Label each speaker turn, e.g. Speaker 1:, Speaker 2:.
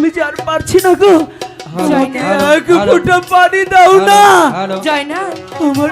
Speaker 1: আমি
Speaker 2: যে আর পারছি না গো
Speaker 1: আমাকে
Speaker 2: এক ফোঁটা পানি দাও না।
Speaker 1: জয়না।
Speaker 2: আমার